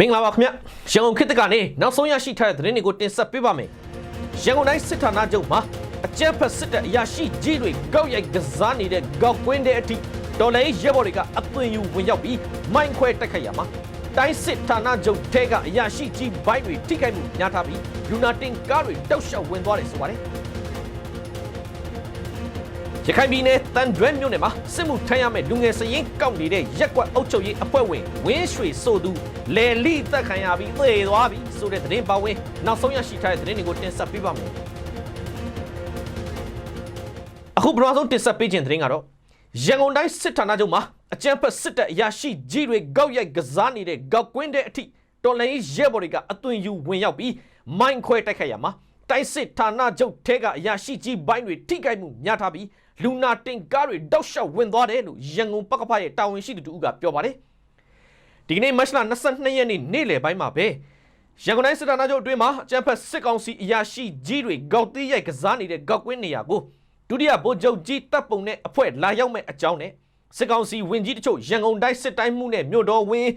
မင်္ဂလာပါခင်ဗျရန်ကုန်ခေတ်သစ်ကနေနောက်ဆုံးရရှိထားတဲ့သတင်းတွေကိုတင်ဆက်ပေးပါမယ်ရန်ကုန်တိုင်းစစ်ဌာနချုပ်မှာအကြမ်းဖက်စစ်တပ်အရာရှိကြီးတွေကောက်ရိုက်ကစားနေတဲ့ကောက်ကွင်းတဲ့အထိတော်လိုင်းရဲဘော်တွေကအသွင်ယူဝင်ရောက်ပြီးမိုင်းခွဲတိုက်ခိုက်ရမှာတိုင်းစစ်ဌာနချုပ်ထဲကအရာရှိကြီးဘိုက်တွေထိခိုက်မှုများထားပြီးလူနာတင်ကားတွေတောက်လျှောက်ဝင်သွားတယ်ဆိုပါတယ် ရခိုင်ပြည်နယ်တန်ကျွဲမြို့နယ်မှာစစ်မှုထမ်းရမယ့်လူငယ်စရင်ကောက်နေတဲ့ရက်ကွက်အုပ်ချုပ်ရေးအဖွဲ့ဝင်ဝင်းရွှေဆိုသူလယ်လိတက်ခံရပြီးသေသွားပြီဆိုတဲ့သတင်းပါဝင်နောက်ဆုံးရရှိထားတဲ့သတင်းတွေကိုတင်ဆက်ပေးပါမယ်အခုပထမဆုံးတင်ဆက်ပေးခြင်းသတင်းကတော့ရန်ကုန်တိုင်းစစ်ဌာနချုပ်မှာအကြမ်းဖက်စစ်တပ်အရာရှိကြီးတွေကောက်ရိုက်ကစားနေတဲ့ကောက်ကွင်းတဲ့အထိတော်လိုင်းရဲဘော်တွေကအသွင်ယူဝင်ရောက်ပြီးမိုင်းခွဲတိုက်ခိုက်ရမှာတိုင်းစစ်ဌာနချုပ်ထဲကအရာရှိကြီးဘိုင်းတွေထိခိုက်မှုများထားပြီး လူနာတင်ကားတွေတောက်လျှောက်ဝင်သွားတယ်လို့ရန်ကုန်ပကဖရဲ့တာဝန်ရှိသူတူကပြောပါတယ်ဒီကနေ့မတ်လ22ရက်နေ့နေ့လယ်ပိုင်းမှာပဲရန်ကုန်တိုင်းစစ်ဌာနချုပ်အတွင်းမှာအကြမ်းဖက်စစ်ကောင်စီအရာရှိကြီးတွေကောက်တီးရိုက်ကစားနေတဲ့ကောက်ကွင်းနေရာကိုဒုတိယဗိုလ်ချုပ်ကြီးတပ်ပုံနဲ့အဖွဲ့လာရောက်မဲ့အကြောင်းနဲ့စစ်ကောင်စီဝင်ကြီးတချို့ရန်ကုန်တိုင်းစစ်တိုင်းမှုနဲ့မြို့တော်ဝင်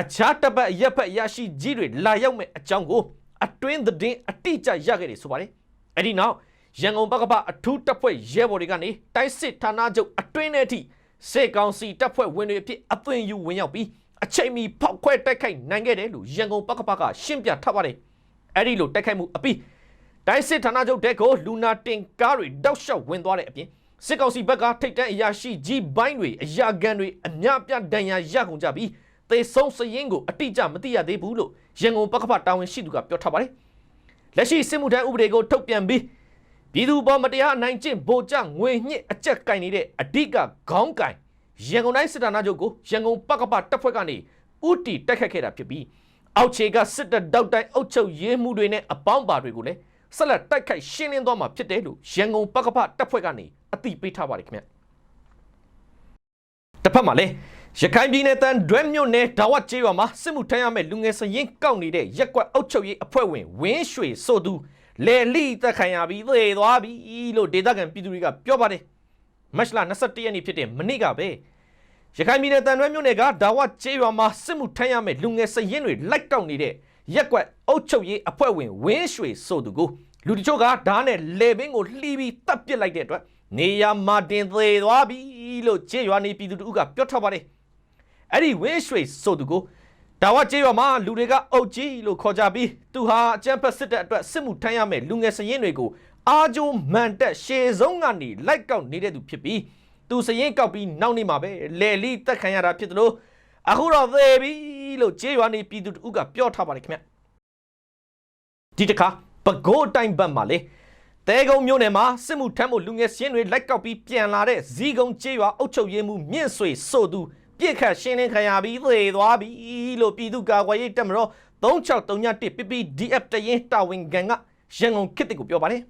အခြားတပ်ပတ်ရပ်ဖက်အရာရှိကြီးတွေလာရောက်မဲ့အကြောင်းကိုအတွင်းသတင်းအတိအကျရခဲ့တယ်ဆိုပါတယ်အဲ့ဒီနောက် ရန်ကုန်ဘက်ကပအထူးတပ်ဖွဲ့ရဲဘော်တွေကနေတိုင်းစစ်ဌာနချုပ်အတွင်းထဲအထိစစ်ကောင်စီတပ်ဖွဲ့ဝင်တွေအဖြစ်အသွင်ယူဝင်ရောက်ပြီးအချိန်မီဖောက်ခွဲတိုက်ခိုက်နိုင်ခဲ့တယ်လို့ရန်ကုန်ဘက်ကပကရှင်းပြထားပါတယ်အဲ့ဒီလိုတိုက်ခိုက်မှုအပြီးတိုင်းစစ်ဌာနချုပ်တဲကိုလူနာတင်ကားတွေတောက်လျှောက်ဝင်သွားတဲ့အပြင်စစ်ကောင်စီဘက်ကထိတ်တန့်အရာရှိကြီးပိုင်းတွေအရာကန်တွေအများပြဒဏ်ရာရကုန်ကြပြီးသေဆုံးစရင်ကိုအတိအကျမသိရသေးဘူးလို့ရန်ကုန်ဘက်ကပတာဝန်ရှိသူကပြောထားပါတယ်လက်ရှိစစ်မှုထမ်းဥပဒေကိုထုတ်ပြန်ပြီး ပြည်သူပေါ်မတရားနိုင်ကျင့်ဗိုလ်ချငွေညှစ်အကြက်ကင်နေတဲ့အဓိကခေါင်းကင်ရန်ကုန်တိုင်းစစ်ဌာနချုပ်ကိုရန်ကုန်ပကပတပ်ဖွဲ့ကနေဥတီတက်ခတ်ခဲ့တာဖြစ်ပြီးအောက်ခြေကစစ်တပ်တောက်တိုင်းအုပ်ချုပ်ရေးမှုတွေနဲ့အပေါင်းပါတွေကိုလည်းဆက်လက်တိုက်ခိုက်ရှင်းလင်းသွားမှာဖြစ်တယ်လို့ရန်ကုန်ပကပတပ်ဖွဲ့ကနေအသိပေးထားပါတယ်ခင်ဗျတစ်ဖက်မှာလည်းရခိုင်ပြည်နယ်တန်ဒွဲမြို့နယ်ဒါဝတ်ကျေးရွာမှာစစ်မှုထမ်းရမယ့်လူငယ်စရင်ကောက်နေတဲ့ရက်ကွက်အုပ်ချုပ်ရေးအဖွဲ့ဝင်ဝင်းရွှေဆိုသူ လယ်လိတက်ခံရပြီးသေသွားပြီလို့ဒေသခံပြည်သူတွေကပြောပါတယ်မတ်လ21ရက်နေ့ဖြစ်တဲ့မနေ့ကပဲရခိုင်ပြည်နယ်တန်ရွဲမြို့နယ်ကဒါဝတ်ကျေးရွာမှာစစ်မှုထမ်းရမယ့်လူငယ်စရင်တွေလိုက်ကောက်နေတဲ့ရက်ကွက်အုပ်ချုပ်ရေးအဖွဲ့ဝင်ဝင်းရွှေဆိုသူကိုလူတချို့ကဓာတ်နဲ့လေပင်ကိုလှီးပြီးတပ်ပစ်လိုက်တဲ့အတွက်နေရမာတင်သေးသွားပြီလို့ကျေးရွာနေပြည်သူတို့ကပြောထားပါတယ်အဲ့ဒီဝင်းရွှေဆိုသူကို ဒါဝကျေးရွာမှာလူတွေကအုပ်ကြီးလို့ခေါ်ကြပြီးသူဟာအကြမ်းဖက်စစ်တပ်အတွက်စစ်မှုထမ်းရမယ့်လူငယ်စရင်တွေကိုအာဂျိုမန်တက်ရှေဆုံးကနေလိုက်ကောက်နေတဲ့သူဖြစ်ပြီးသူစရင်ကောက်ပြီးနောက်နေ့မှာပဲလေလီတက်ခံရတာဖြစ်တယ်လို့အခုတော့သေပြီလို့ကျေးရွာနေပြည်သူတို့ကပြောထားပါတယ်ခင်ဗျဒီတခါပကိုးတိုင်းဘက်မှာလေတဲကုံမြို့နယ်မှာစစ်မှုထမ်းမှုလူငယ်စရင်တွေလိုက်ကောက်ပြီးပြန်လာတဲ့ဇီကုံကျေးရွာအုပ်ချုပ်ရေးမှူးမြင့်ဆွေဆိုသူ ပြစ်ခတ်ရှင်းလင်းခံရပြီးသေသွားပြီလို့ပြည်သူ့ကာကွယ်ရေးတပ်မတော်3631 PPDF တရင်တာဝန်ခံကရန်ကုန်ခေတ်ကိုပြောပါတယ်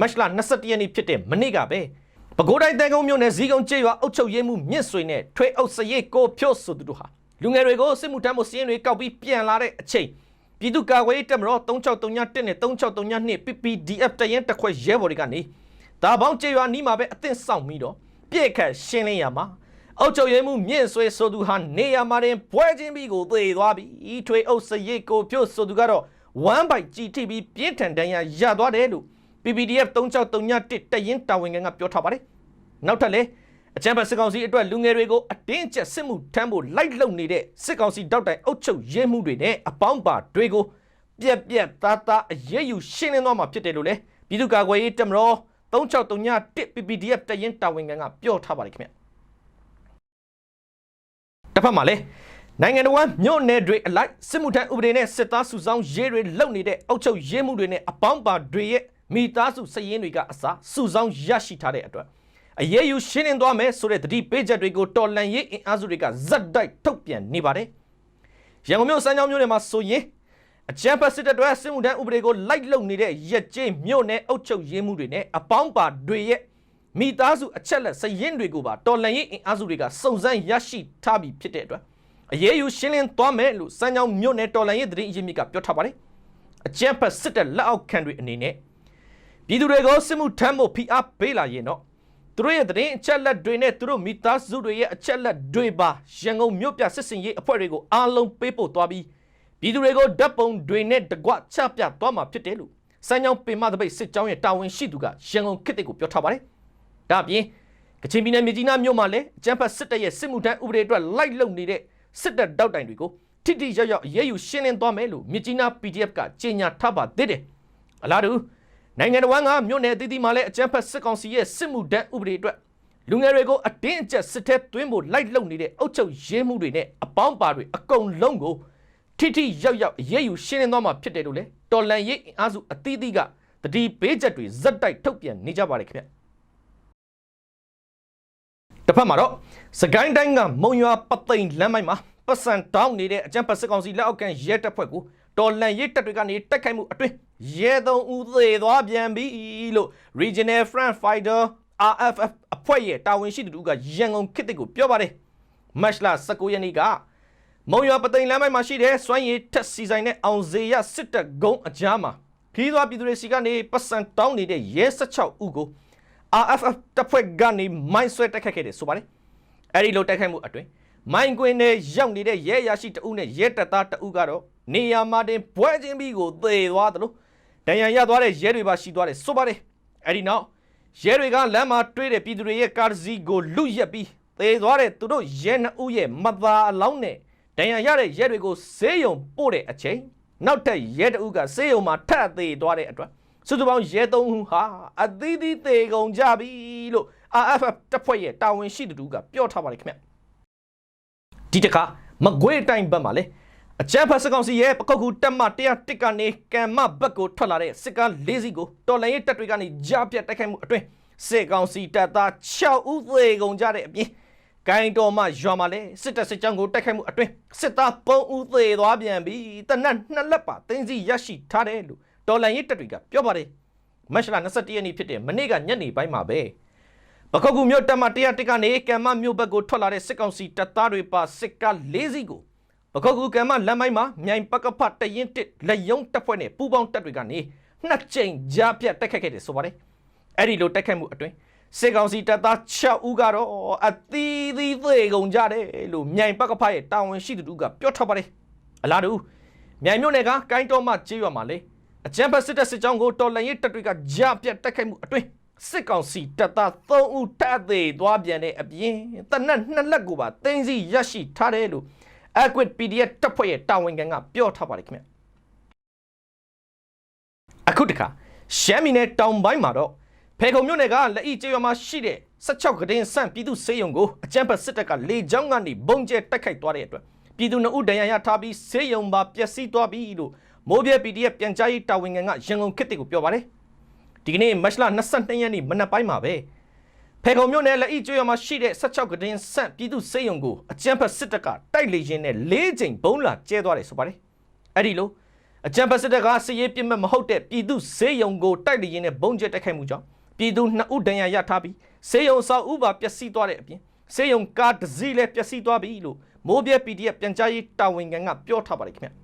မတ်လ21ရက်နေ့ဖြစ်တဲ့မနေ့ကပဲပဲခူးတိုင်းတဲကုန်းမြို့နယ်ဇီးကုန်းကျေးရွာအုပ်ချုပ်ရေးမှူးမြင့်ဆွေနဲ့ထွေအုပ်စရိတ်ကိုဖြိုးဆိုသူတို့ဟာလူငယ်တွေကိုစစ်မှုထမ်းမှုစီးရင်တွေကောက်ပြီးပြန်လာတဲ့အချိန်ပြည်သူ့ကာကွယ်ရေးတပ်မတော်3631နဲ့3632 PPDF တရင်တစ်ခွက်ရဲဘော်တွေကနေဒါပေါင်းကျေးရွာနီးမှာပဲအသင့်ဆောင်ပြီးတော့ပြည့်ခတ်ရှင်းလင်းရမှာ အုတ်ချုပ်ရဲမှုမြင့်ဆွေဆိုသူဟာနေရမှာတင်ပွဲချင်းပြီးကိုသေသွားပြီဤထွေအုပ်စရိတ်ကိုဖြို့ဆိုသူကတော့ဝမ်းပိုက်ကြည်ထိပြီးပြင်းထန်တန်းရရသွားတယ်လို့ PPDF 3631တရင်တာဝန်ခံကပြောထားပါတယ်နောက်ထပ်လည်းအကြံဖတ်စစ်ကောင်စီအတွက်လူငယ်တွေကိုအတင်းကျပ်စစ်မှုထမ်းဖို့လိုက်လုံနေတဲ့စစ်ကောင်စီတောက်တိုင်အုပ်ချုပ်ရဲမှုတွေနဲ့အပေါင်းပါတွေကိုပြက်ပြက်သားသားအရေးယူရှင်းလင်းသွားမှာဖြစ်တယ်လို့လည်းပြည်သူ့ကာကွယ်ရေးတပ်မတော်3631 PPDF တရင်တာဝန်ခံကပြောထားပါတယ်ခင်ဗျ တစ်ဖက်မှာလည်းနိုင်ငံတော်မြို့နယ်တွေအလိုက်စစ်မှုထမ်းဥပဒေနဲ့စစ်သားစုဆောင်ရေးတွေလုပ်နေတဲ့အုပ်ချုပ်ရေးမှုတွေနဲ့အပေါင်းပါတွေရဲ့မိသားစုစည်ရင်းတွေကအစားစုဆောင်ရရှိထားတဲ့အတွက်အရေးယူရှင်းလင်းသွားမယ်ဆိုတဲ့တတိပေးချက်တွေကိုတော်လန်ရေးအင်အားစုတွေကဇက်တိုက်ထုတ်ပြန်နေပါတယ်။ရန်ကုန်မြို့စမ်းချောင်းမြို့နယ်မှာဆိုရင်အကြမ်းဖက်စစ်တပ်တွေစစ်မှုထမ်းဥပဒေကိုလိုက်လုံနေတဲ့ရက်ကျေးမြို့နယ်အုပ်ချုပ်ရေးမှုတွေနဲ့အပေါင်းပါတွေရဲ့ မိသားစုအချက်လက်စရင်တွေကိုပါတော်လန်ရေးအင်အားစုတွေကစုံစမ်းရရှိထားပြီးဖြစ်တဲ့အတွက်အရေးယူရှင်းလင်းသွားမယ်လို့စမ်းချောင်းမြို့နယ်တော်လန်ရေးသတင်းအရင်းမြစ်ကပြောထားပါတယ်။အကြမ်းဖက်စစ်တပ်လက်အောက်ခံတွေအနေနဲ့ပြည်သူတွေကိုစစ်မှုထမ်းဖို့ဖိအားပေးလာရင်တော့သူတို့ရဲ့သတင်းအချက်လက်တွေနဲ့သူတို့မိသားစုတွေရဲ့အချက်လက်တွေပါရန်ကုန်မြို့ပြစစ်စင်ရေးအဖွဲ့တွေကိုအားလုံးပေးပို့သွားပြီးပြည်သူတွေကိုဓာတ်ပုံတွေနဲ့တကွချပြသွားမှာဖြစ်တယ်လို့စမ်းချောင်းပင်မသပိတ်စစ်ကြောင်းရဲ့တာဝန်ရှိသူကရန်ကုန်ခေတ်တွေကိုပြောထားပါတယ်။ ဒါ့အပြင်ကချင်ပြည်နယ်မြကြီးနားမြို့မှာလည်းအကြမ်းဖက်စစ်တပ်ရဲ့စစ်မှုထမ်းဥပဒေအတွက်လိုက်လုံနေတဲ့စစ်တပ်တောက်တိုင်တွေကိုထိတိရောက်ရောက်အရေးယူရှင်းလင်းသွားမယ်လို့မြကြီးနား PDF ကကြေညာထားပါသေးတယ်။အလားတူနိုင်ငံတော်ကမြို့နယ်အသီးသီးမှာလည်းအကြမ်းဖက်စစ်ကောင်စီရဲ့စစ်မှုထမ်းဥပဒေအတွက်လူငယ်တွေကိုအတင်းအကျပ်စစ်ထဲသွင်းဖို့လိုက်လုံနေတဲ့အုပ်ချုပ်ရေးမှုတွေနဲ့အပေါင်းပါတွေအကုန်လုံးကိုထိထိရောက်ရောက်အရေးယူရှင်းလင်းသွားမှာဖြစ်တယ်လို့လေတော်လန်ရေးအင်အားစုအသီးသီးကတတိပေးချက်တွေဇက်တိုက်ထုတ်ပြန်နေကြပါတယ်ခင်ဗျ တစ်ဖက်မှာတော့စကိုင်းတိုင်းကမုံရွာပသိမ်လမ်းမိုက်မှာပတ်စံတောင်းနေတဲ့အကြံဖတ်စစ်ကောင်စီလက်အောက်ကန်ရဲတပ်ဖွဲ့ကိုတော်လန်ရေးတပ်တွေကနေတိုက်ခိုက်မှုအတွင်းရဲသုံးဦးသေသွားပြန်ပြီလို့ Regional Front Fighter RFF အဖွဲ့ရဲ့တာဝန်ရှိသူတို့ကရန်ကုန်ခေတ်ကိုပြောပါတယ်မတ်လ19ရက်နေ့ကမုံရွာပသိမ်လမ်းမိုက်မှာရှိတဲ့စွမ်းရည်ထက်စီဆိုင်တဲ့အောင်စေရစစ်တပ်ဂုံအကြားမှာခီးသွားပြည်သူတွေစီကနေပတ်စံတောင်းနေတဲ့ရဲ16ဦးကို RFF တပ်ဖွဲ့ကနေမိုင်းဆွဲတိုက်ခတ်ခဲ့တယ်ဆိုပါတယ်။အဲဒီလိုတိုက်ခိုက်မှုအတွင်းမိုင်းကွင်းနဲ့ရောက်နေတဲ့ရဲရရှိတအုပ်နဲ့ရဲတပ်သားတအုပ်ကတော့နေယာမာတင်ဘွဲချင်းပြီးကိုသေသွားတယ်လို့ဒဏ်ရာရသွားတဲ့ရဲတွေပါရှိသွားတယ်ဆိုပါတယ်။အဲဒီနောက်ရဲတွေကလမ်းမှာတွေးတဲ့ပြည်သူတွေရဲ့ကားတစ်စီးကိုလူရက်ပြီးသေသွားတဲ့သူတို့ရဲနှစ်ဦးရဲ့မသာအလောင်းနဲ့ဒဏ်ရာရတဲ့ရဲတွေကိုဆေးရုံပို့တဲ့အချိန်နောက်ထပ်ရဲတအုပ်ကဆေးရုံမှာထပ်သေးသွားတဲ့အတွက် စုစုပေါင်းရဲသုံးဦးဟာအသီးသီးသေကုန်ကြပြီလို့ RFF တပ်ဖွဲ့ရဲ့တာဝန်ရှိသူတို့ကပြောထားပါတယ်ခင်ဗျဒီတခါမကွေးတိုင်းဘက်မှာလေအကြမ်းဖက်စကောင်စီရဲ့ပကုတ်ကူတက်မ101ကနေကံမဘက်ကိုထွက်လာတဲ့စစ်ကား၄စီးကိုတော်လိုင်းရဲ့တပ်တွေကနေကြားပြတ်တိုက်ခိုက်မှုအတွင်းစစ်ကောင်စီတပ်သား6ဦးသေကုန်ကြတဲ့အပြင်ကိုင်းတော်မှရွာမှာလဲစစ်တပ်စစ်ကြောင်းကိုတိုက်ခိုက်မှုအတွင်းစစ်သား3ဦးသေသွားပြန်ပြီတနက်နှစ်လက်ပါတင်းစီရရှိထားတယ်လို့ တော်လိုင်းရဲ့တပ်တွေကပြောပါတယ်မတ်လ21ရက်နေ့ဖြစ်တဲ့မနေ့ကညနေပိုင်းမှာပဲပကုတ်ကူမြို့တက်မ101ကနေကံမမြို့ဘက်ကိုထွက်လာတဲ့စစ်ကောင်စီတပ်သားတွေပါစစ်ကား၄စီးကိုပကုတ်ကူကံမလမ်းမိုင်းမှာမြိုင်ပကဖတ်တရင်တစ်လက်ယုံတပ်ဖွဲ့နဲ့ပူးပေါင်းတပ်တွေကနေနှစ်ကြိမ်ကြားပြတ်တိုက်ခိုက်ခဲ့တယ်ဆိုပါတယ်အဲ့ဒီလိုတိုက်ခိုက်မှုအတွင်းစစ်ကောင်စီတပ်သား6ဦးကတော့အသီးသီးသေကုန်ကြတယ်လို့မြိုင်ပကဖရဲ့တာဝန်ရှိသူတို့ကပြောထားပါတယ်အလားတူမြိုင်မြို့နယ်ကကိုင်းတော်မှကျေးရွာမှာလေ အကြမ်းဖက်စစ်တပ်စစ်ကြောင်းကိုတော်လှန်ရေးတပ်တွေကကြားပြတ်တိုက်ခိုက်မှုအတွင်းစစ်ကောင်စီတပ်သား3ဦးတပ်သေးသွားပြန်တဲ့အပြင်တနက်နှစ်လက်ကိုပါတင်းစီရရှိထားတယ်လို့ Equid PDF တပ်ဖွဲ့ရဲ့တာဝန်ခံကပြောထားပါတယ်ခင်ဗျအခုတခါရှမ်းပြည်နယ်တောင်ပိုင်းမှာတော့ဖေခုံမြို့နယ်ကလက်ဤကျေးရွာမှာရှိတဲ့16ကတင်ဆန့်ပြည်သူစေယုံကိုအကြမ်းဖက်စစ်တပ်ကလေကြောင်းကနေဘုံကျဲတိုက်ခိုက်သွားတဲ့အတွက်ပြည်သူနှုတ်ဒဏ်ရာရထားပြီးစေယုံပါပျက်စီးသွားပြီလို့ မိုးပြဲ PDF ပြန်ကြားရေးတာဝန်ခံကရန်ကုန်ခေတ်ကိုပြောပါတယ်ဒီကနေ့မတ်လ22ရက်နေ့မနက်ပိုင်းမှာပဲဖေခုံမြို့နယ်လက်ဤကျွော်မှာရှိတဲ့16ကတင်ဆန့်ပြည်သူစေယုံကိုအကြမ်းဖက်စစ်တပ်ကတိုက်လေရင်နဲ့၄ချိန်ဘုံလာကျဲသွားတယ်ဆိုပါတယ်အဲ့ဒီလိုအကြမ်းဖက်စစ်တပ်ကစစ်ရေးပြစ်မှတ်မဟုတ်တဲ့ပြည်သူစေယုံကိုတိုက်လေရင်နဲ့ဘုံကျဲတိုက်ခိုက်မှုကြောင့်ပြည်သူနှစ်ဦးဒဏ်ရာရထားပြီးစေယုံဆောက်ဥပါပျက်စီးသွားတဲ့အပြင်စေယုံကားတစ်စီးလည်းပျက်စီးသွားပြီလို့မိုးပြဲ PDF ပြန်ကြားရေးတာဝန်ခံကပြောထားပါတယ်ခင်ဗျ